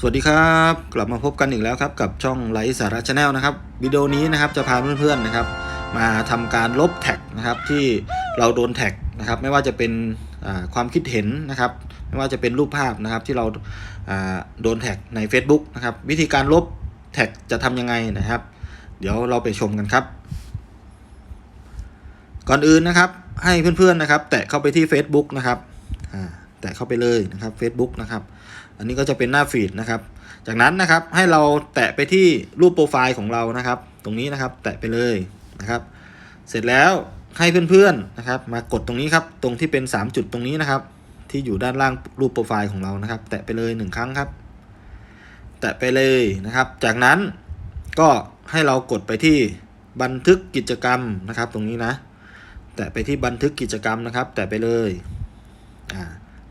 สวัสดีครับ กลับมาพบกันอีกแล้วครับกับช่องไลฟ์สาระชาแนลนะครับวิดีโอนี้นะครับจะพาเพื่อนๆนะครับ มาทำการลบแท็กนะครับที่เราโดนแท็กนะครับไม่ว่าจะเป็นความคิดเห็นนะครับ ไม่ว่าจะเป็นรูปภาพนะครับที่เราโดนแท็กใน Facebook นะครับวิธีการลบแท็กจะทำยังไงนะครับ เดี๋ยวเราไปชมกันครับ ก่อนอื่นนะครับให้เพื่อนๆนะครับ แตะเข้าไปที่ Facebook นะครับอ่า แตะเข้าไปเลยนะครับ Facebook นะครับ อันนี้ก็จะเป็นหน้าฟีดนะครับ จากนั้นนะครับให้เราแตะไปที่รูปโปรไฟล์ของเรานะครับ ตรงนี้นะครับแตะไปเลยนะครับ เสร็จแล้วให้เพื่อนๆนะครับ มากดตรงนี้ครับ ตรงที่เป็น 3 จุดตรงนี้นะครับ ที่อยู่ด้านล่างรูปโปรไฟล์ของเรานะครับ แตะไปเลย 1 ครั้งครับ แตะไปเลยนะครับ จากนั้นก็ให้เรากดไปที่บันทึกกิจกรรมนะครับ ตรงนี้นะ แตะไปที่บันทึกกิจกรรมนะครับ แตะไปเลย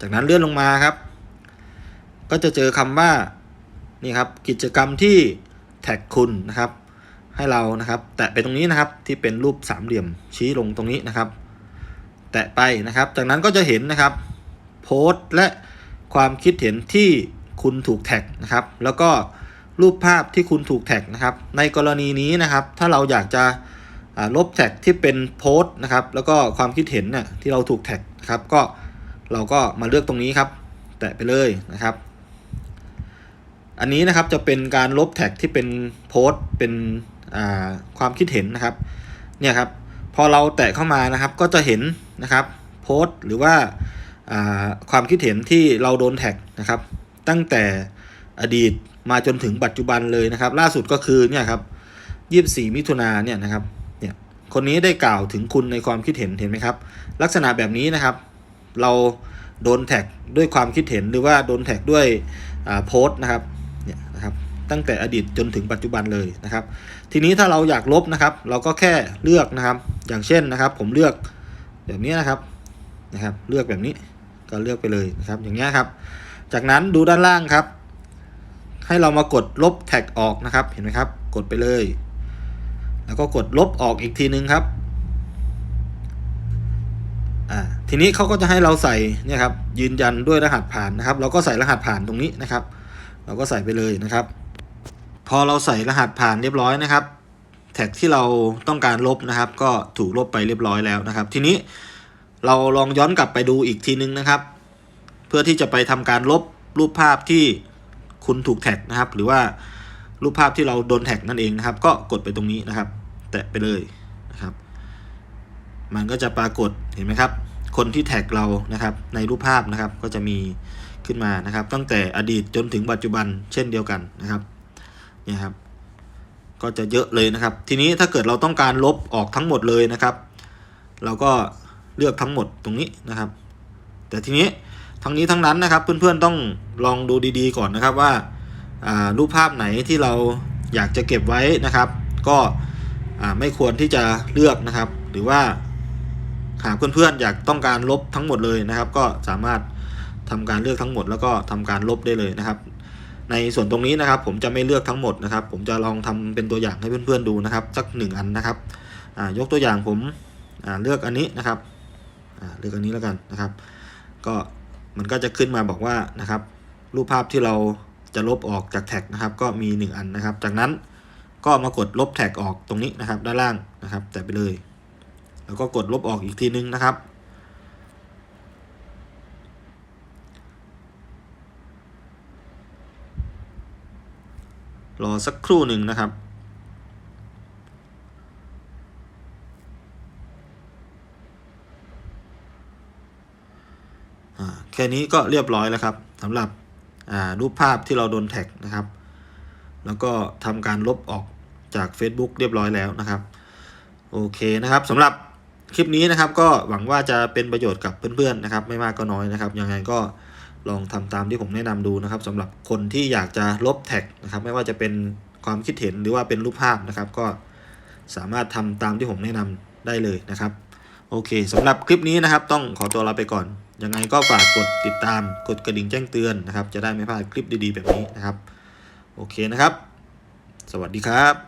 จากนั้นเลื่อนลงมาครับ ก็จะเจอคำว่านี่ครับกิจกรรมที่แท็กคุณนะครับ ให้เรานะครับ แตะไปตรงนี้นะครับที่เป็นรูปสามเหลี่ยมชี้ลงตรงนี้นะครับ แตะไปนะครับ จากนั้นก็จะเห็นนะครับ โพสต์และความคิดเห็นที่คุณถูกแท็กนะครับ แล้วก็รูปภาพที่คุณถูกแท็กนะครับ ในกรณีนี้นะครับ ถ้าเราอยากจะลบแท็กที่เป็นโพสต์นะครับ แล้วก็ความคิดเห็นน่ยที่เราถูกแท็กนะครับก็ เราก็มาเลือกตรงนี้ครับ แตะไปเลยนะครับ อันนี้นะครับจะเป็นการลบแท็กที่เป็นโพสต์เป็นความคิดเห็นนะครับเนี่ยครับพอเราแตะเข้ามานะครับก็จะเห็นนะครับโพสต์หรือว่าาความคิดเห็นที่เราโดนแท็กนะครับ ตั้งแต่อดีตมาจนถึงปัจจุบันเลยนะครับ ล่าสุดก็คือเนี่ยครับ24มิถุนาเนี่ยนะครับเนี่ยคนนี้ได้กล่าวถึงคุณในความคิดเห็นเห็นไหมครับ ลักษณะแบบนี้นะครับ เราโดนแท็กด้วยความคิดเห็นหรือว่าโดนแท็กด้วยโพสต์นะครับเนี่ยนะครับตั้งแต่อดีตจนถึงปัจจุบันเลยนะครับ ทีนี้ถ้าเราอยากลบนะครับ เราก็แค่เลือกนะครับ อย่างเช่นนะครับ ผมเลือกแบบนี้นะครับนะครับ เลือกแบบนี้ก็เลือกไปเลยนะครับ อย่างเงี้ยครับ จากนั้นดูด้านล่างครับ ให้เรามากดลบแท็กออกนะครับ เห็นไหมครับ กดไปเลย แล้วก็กดลบออกอีกทีนึงครับอ่า ทีนี้เขาก็จะให้เราใส่เนี่ยครับยืนยันด้วยรหัสผ่านนะครับ เราก็ใส่รหัสผ่านตรงนี้นะครับ เราก็ใส่ไปเลยนะครับ พอเราใส่รหัสผ่านเรียบร้อยนะครับ แท็กที่เราต้องการลบนะครับ ก็ถูกลบไปเรียบร้อยแล้วนะครับ ทีนี้เราลองย้อนกลับไปดูอีกทีนึงนะครับ เพื่อที่จะไปทำการลบรูปภาพที่คุณถูกแท็กนะครับ หรือว่ารูปภาพที่เราโดนแท็กนั่นเองนะครับ ก็กดไปตรงนี้นะครับ แตะไปเลยนะครับ มันก็จะปรากฏเห็นไหมครับ คนที่แท็กเรานะครับในรูปภาพนะครับก็จะมีขึ้นมานะครับ ตั้งแต่อดีตจนถึงปัจจุบันเช่นเดียวกันนะครับเนี่ยครับก็จะเยอะเลยนะครับ ทีนี้ถ้าเกิดเราต้องการลบออกทั้งหมดเลยนะครับ เราก็เลือกทั้งหมดตรงนี้นะครับ แต่ทีนี้ทั้งนี้ทั้งนั้นนะครับ เพื่อนๆต้องลองดูดีๆก่อนนะครับว่าารูปภาพไหนที่เราอยากจะเก็บไว้นะครับ ก็ไม่ควรที่จะเลือกนะครับ หรือว่า หากเพื่อนๆ อยากต้องการลบทั้งหมดเลยนะครับ ก็สามารถทำการเลือกทั้งหมดแล้วก็ทำการลบได้เลยนะครับ ในส่วนตรงนี้นะครับ ผมจะไม่เลือกทั้งหมดนะครับ ผมจะลองทำเป็นตัวอย่างให้เพื่อนๆดูนะครับ สักหนึ่งอันนะครับยกตัวอย่างผมเลือกอันนี้นะครับเลือกอันนี้แล้วกันนะครับ ก็มันก็จะขึ้นมาบอกว่านะครับ รูปภาพที่เราจะลบออกจากแท็กนะครับ ก็มี 1 อันนะครับ จากนั้นก็มากดลบแท็กออกตรงนี้นะครับ ด้านล่างนะครับ แต่ไปเลย แล้วก็กดลบออกอีกทีนึงนะครับ รอสักครู่หนึ่งนะครับอ่าแค่นี้ก็เรียบร้อยแล้วครับสำหรับอ่ารูปภาพที่เราโดนแท็กนะครับ แล้วก็ทำการลบออกจาก Facebook เรียบร้อยแล้วนะครับ โอเคนะครับสำหรับ คลิปนี้นะครับก็หวังว่าจะเป็นประโยชน์กับเพื่อนๆนะครับ ไม่มากก็น้อยนะครับ ยังไงก็ลองทำตามที่ผมแนะนำดูนะครับสำหรับคนที่อยากจะลบแท็กนะครับ ไม่ว่าจะเป็นความคิดเห็นหรือว่าเป็นรูปภาพนะครับ ก็สามารถทำตามที่ผมแนะนำได้เลยนะครับ โอเคสำหรับคลิปนี้นะครับ ต้องขอตัวลาไปก่อน ยังไงก็ฝากกดติดตามกดกระดิ่งแจ้งเตือนนะครับ จะได้ไม่พลาดคลิปดีๆแบบนี้นะครับ โอเคนะครับ สวัสดีครับ